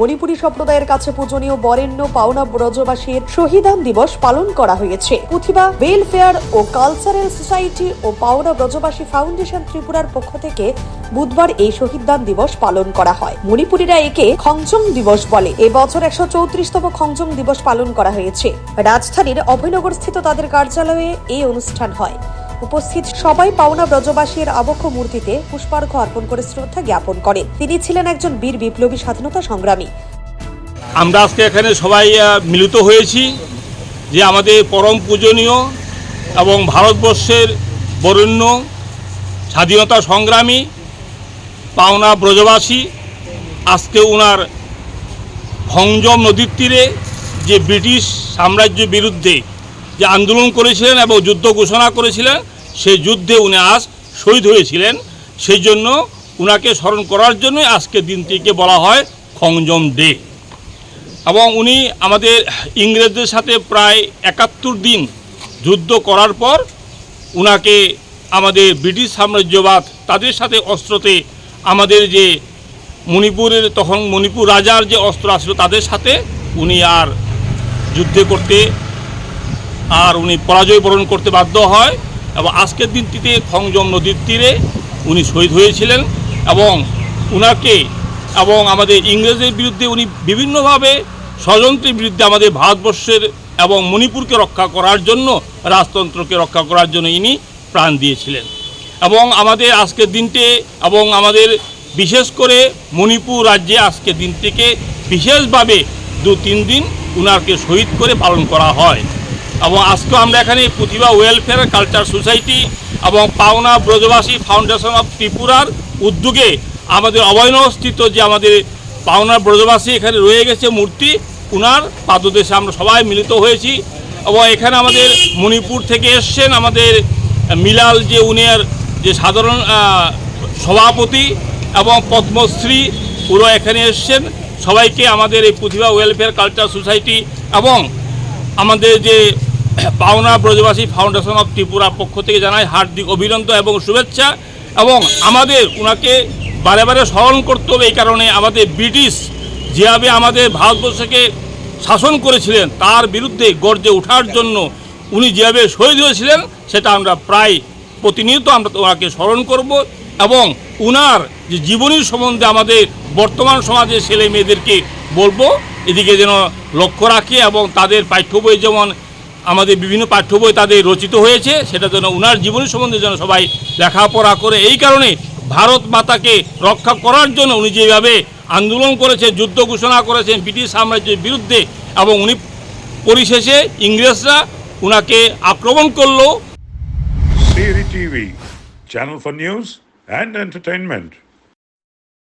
মণিপুরী সম্প্রদায়ের কাছে পূজনীয় বরেণ্য পাওনা ব্রজবাসীর শহীদান দিবস পালন করা হয়েছে। পুথিবা ওয়েলফেয়ার ও কালচারাল সোসাইটি ও পাওনা ব্রজবাসী ফাউন্ডেশন ত্রিপুরার পক্ষ থেকে বুধবার এই শহীদদান দিবস পালন করা হয়। মণিপুরীরা একে খংচং দিবস বলে। এবছর একশো চৌত্রিশতম খংচং দিবস পালন করা হয়েছে। রাজধানীর অভয়নগর স্থিত তাদের কার্যালয়ে এই অনুষ্ঠান হয়। উপস্থিত সবাই পাওনা ব্রজবাসীর আবক্ষ মূর্তিতে পুষ্পার্ঘ অর্পণ করে শ্রদ্ধা জ্ঞাপন করেন। তিনি ছিলেন একজন বীর বিপ্লবী স্বাধীনতা সংগ্রামী। আমরা আজকে এখানে সবাই মিলিত হয়েছি যে আমাদের পরম পূজনীয় এবং ভারতবর্ষের বরেণ্য স্বাধীনতা সংগ্রামী পাওনা ব্রজবাসী আজকে ওনার হংজম নদীর তীরে যে ব্রিটিশ সাম্রাজ্য বিরুদ্ধে যে আন্দোলন করেছিলেন এবং যুদ্ধ ঘোষণা করেছিলেন, সেই যুদ্ধে উনি আজ শহীদ হয়েছিলেন। সেই জন্য উনাকে স্মরণ করার জন্যই আজকে দিনটিকে বলা হয় খংজম ডে। এবং উনি আমাদের ইংরেজদের সাথে প্রায় একাত্তর দিন যুদ্ধ করার পর উনাকে আমাদের ব্রিটিশ সাম্রাজ্যবাদ, তাদের সাথে অস্ত্রতে আমাদের যে মণিপুরের, তখন মণিপুর রাজার যে অস্ত্র আসলো, তাদের সাথে উনি আর যুদ্ধে করতে আর উনি পরাজয় বরণ করতে বাধ্য হয় এবং আজকের দিনটিতে খংজম নদীর তীরে উনি শহীদ হয়েছিলেন এবং উনাকে এবং আমাদের ইংরেজের বিরুদ্ধে উনি বিভিন্নভাবে ষড়যন্ত্রের বিরুদ্ধে আমাদের ভারতবর্ষের এবং মণিপুরকে রক্ষা করার জন্য, রাজতন্ত্রকে রক্ষা করার জন্য ইনি প্রাণ দিয়েছিলেন। এবং আমাদের আজকের দিনটি এবং আমাদের বিশেষ করে মণিপুর রাজ্যে আজকের দিনটিকে বিশেষভাবে দু তিন দিন উনারকে শহীদ করে পালন করা হয়। এবং আজকে আমরা এখানে প্রতিভা ওয়েলফেয়ার কালচার সোসাইটি এবং পাওনা ব্রজবাসী ফাউন্ডেশন অফ ত্রিপুরার উদ্যোগে আমাদের অবয়নস্থিত যে আমাদের পাওনা ব্রজবাসী এখানে রয়ে গেছে মূর্তি, উনার পাদদেশে আমরা সবাই মিলিত হয়েছি এবং এখানে আমাদের মণিপুর থেকে এসছেন আমাদের মিলাল যে উনির যে সাধারণ সভাপতি এবং পদ্মশ্রী পুরো এখানে এসছেন। সবাইকে আমাদের এই প্রতিভা ওয়েলফেয়ার কালচার সোসাইটি এবং আমাদের যে পাওনা ব্রজবাসী ফাউন্ডেশন অফ ত্রিপুরা পক্ষ থেকে জানাই হার্দিক অভিনন্দন এবং শুভেচ্ছা এবং আমাদের ওনাকে বারে বারে স্মরণ করতে হবে এই কারণে আমাদের ব্রিটিশ যেভাবে আমাদের ভারতবর্ষকে শাসন করেছিলেন, তার বিরুদ্ধে গর্জে ওঠার জন্য উনি যেভাবে শহীদ হয়েছিলেন, সেটা আমরা প্রায় প্রতিনিয়ত আমরা ওনাকে স্মরণ করব এবং উনার যে জীবনী সম্বন্ধে আমাদের বর্তমান সমাজের ছেলে মেয়েদেরকে বলব, এদিকে যেন লক্ষ্য রাখে এবং তাদের পাঠ্য বই যেমন আমাদের বিভিন্ন পাঠ্য বই তাদের রচিত হয়েছে, সেটা যেন ওনার জীবনী সম্বন্ধে যেন সবাই লেখাপড়া করে এই কারণে ভারত মাতাকে রক্ষা করার জন্য উনি যেভাবে আন্দোলন করেছেন, যুদ্ধ ঘোষণা করেছেন ব্রিটিশ সাম্রাজ্যের বিরুদ্ধে এবং উনি পরিশেষে ইংরেজরা উনাকে আক্রমণ করল TV channel for news and entertainment.